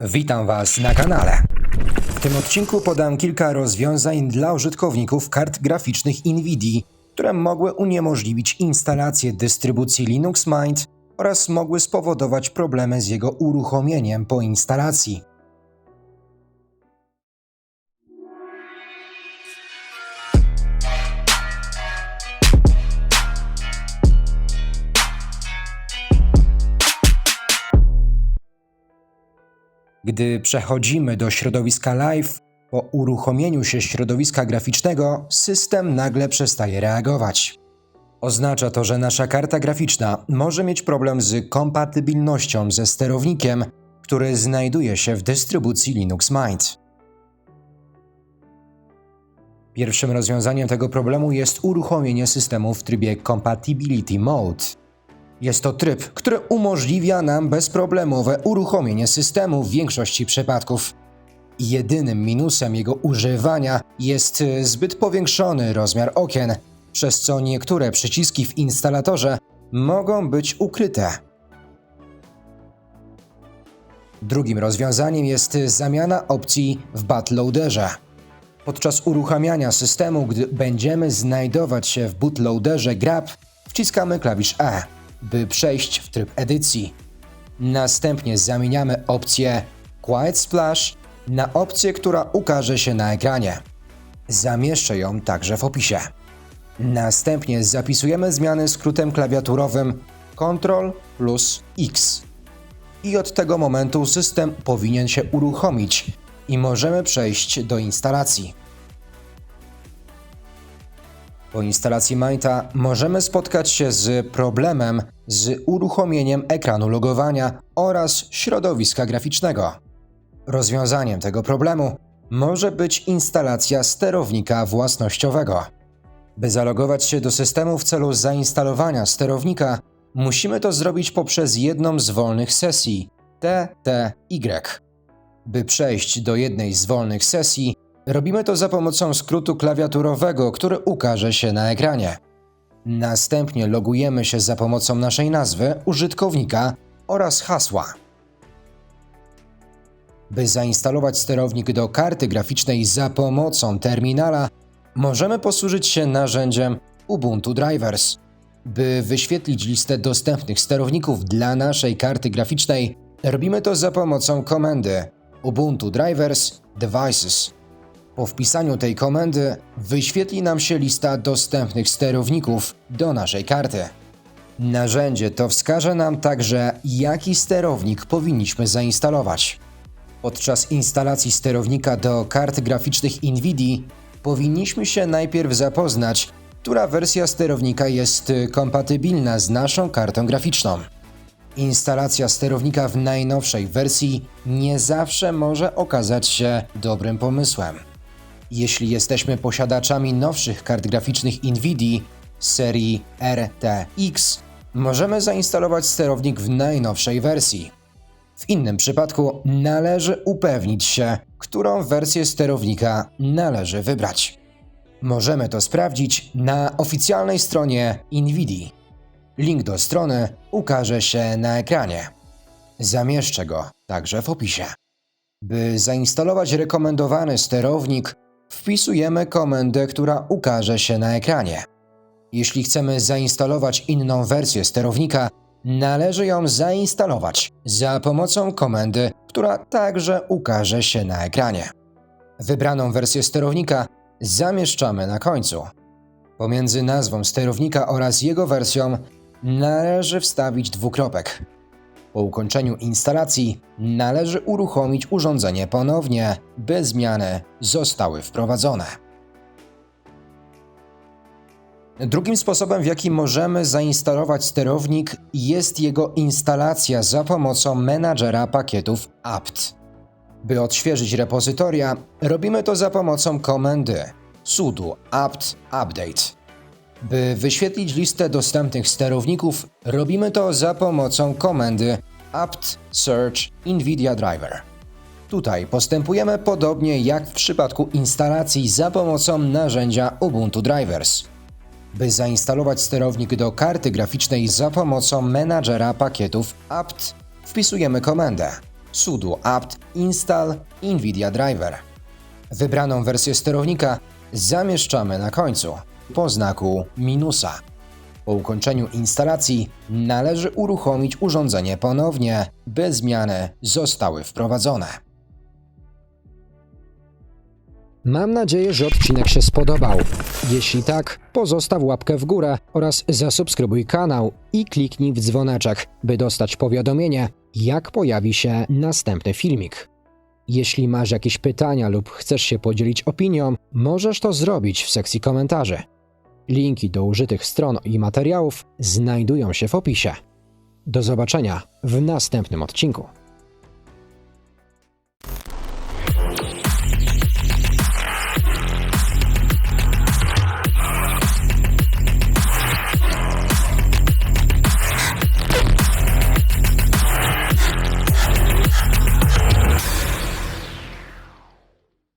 Witam Was na kanale. W tym odcinku podam kilka rozwiązań dla użytkowników kart graficznych NVIDIA, które mogły uniemożliwić instalację dystrybucji Linux Mint oraz mogły spowodować problemy z jego uruchomieniem po instalacji. Gdy przechodzimy do środowiska live, po uruchomieniu się środowiska graficznego system nagle przestaje reagować. Oznacza to, że nasza karta graficzna może mieć problem z kompatybilnością ze sterownikiem, który znajduje się w dystrybucji Linux Mint. Pierwszym rozwiązaniem tego problemu jest uruchomienie systemu w trybie Compatibility Mode. Jest to tryb, który umożliwia nam bezproblemowe uruchomienie systemu w większości przypadków. Jedynym minusem jego używania jest y, zbyt powiększony rozmiar okien, przez co niektóre przyciski w instalatorze mogą być ukryte. Drugim rozwiązaniem jest zamiana opcji w bootloaderze. Podczas uruchamiania systemu, gdy będziemy znajdować się w bootloaderze grab, wciskamy klawisz E, by przejść w tryb edycji. Następnie zamieniamy opcję Quiet Splash na opcję, która ukaże się na ekranie. Zamieszczę ją także w opisie. Następnie zapisujemy zmiany skrótem klawiaturowym Ctrl plus X. I od tego momentu system powinien się uruchomić i możemy przejść do instalacji. Po instalacji Minta możemy spotkać się z problemem z uruchomieniem ekranu logowania oraz środowiska graficznego. Rozwiązaniem tego problemu może być instalacja sterownika własnościowego. By zalogować się do systemu w celu zainstalowania sterownika, musimy to zrobić poprzez jedną z wolnych sesji TTY. By przejść do jednej z wolnych sesji, robimy to za pomocą skrótu klawiaturowego, który ukaże się na ekranie. Następnie logujemy się za pomocą naszej nazwy, użytkownika oraz hasła. By zainstalować sterownik do karty graficznej za pomocą terminala, możemy posłużyć się narzędziem Ubuntu Drivers. By wyświetlić listę dostępnych sterowników dla naszej karty graficznej, robimy to za pomocą komendy Ubuntu Drivers Devices. Po wpisaniu tej komendy wyświetli nam się lista dostępnych sterowników do naszej karty. Narzędzie to wskaże nam także, jaki sterownik powinniśmy zainstalować. Podczas instalacji sterownika do kart graficznych NVIDIA powinniśmy się najpierw zapoznać, która wersja sterownika jest kompatybilna z naszą kartą graficzną. Instalacja sterownika w najnowszej wersji nie zawsze może okazać się dobrym pomysłem. Jeśli jesteśmy posiadaczami nowszych kart graficznych NVIDIA serii RTX, możemy zainstalować sterownik w najnowszej wersji. W innym przypadku należy upewnić się, którą wersję sterownika należy wybrać. Możemy to sprawdzić na oficjalnej stronie NVIDIA. Link do strony ukaże się na ekranie. Zamieszczę go także w opisie. By zainstalować rekomendowany sterownik, wpisujemy komendę, która ukaże się na ekranie. Jeśli chcemy zainstalować inną wersję sterownika, należy ją zainstalować za pomocą komendy, która także ukaże się na ekranie. Wybraną wersję sterownika zamieszczamy na końcu. Pomiędzy nazwą sterownika oraz jego wersją należy wstawić dwukropek. Po ukończeniu instalacji należy uruchomić urządzenie ponownie, by zmiany zostały wprowadzone. Drugim sposobem, w jaki możemy zainstalować sterownik, jest jego instalacja za pomocą menadżera pakietów apt. By odświeżyć repozytoria, robimy to za pomocą komendy sudo apt update. By wyświetlić listę dostępnych sterowników, robimy to za pomocą komendy apt search nvidia driver. Tutaj postępujemy podobnie jak w przypadku instalacji za pomocą narzędzia Ubuntu Drivers. By zainstalować sterownik do karty graficznej za pomocą menadżera pakietów apt, wpisujemy komendę sudo apt install NVIDIA driver. Wybraną wersję sterownika zamieszczamy na końcu, po znaku minusa. Po ukończeniu instalacji należy uruchomić urządzenie ponownie, by zmiany zostały wprowadzone. Mam nadzieję, że odcinek się spodobał. Jeśli tak, pozostaw łapkę w górę oraz zasubskrybuj kanał i kliknij w dzwoneczek, by dostać powiadomienie, jak pojawi się następny filmik. Jeśli masz jakieś pytania lub chcesz się podzielić opinią, możesz to zrobić w sekcji komentarzy. Linki do użytych stron i materiałów znajdują się w opisie. Do zobaczenia w następnym odcinku.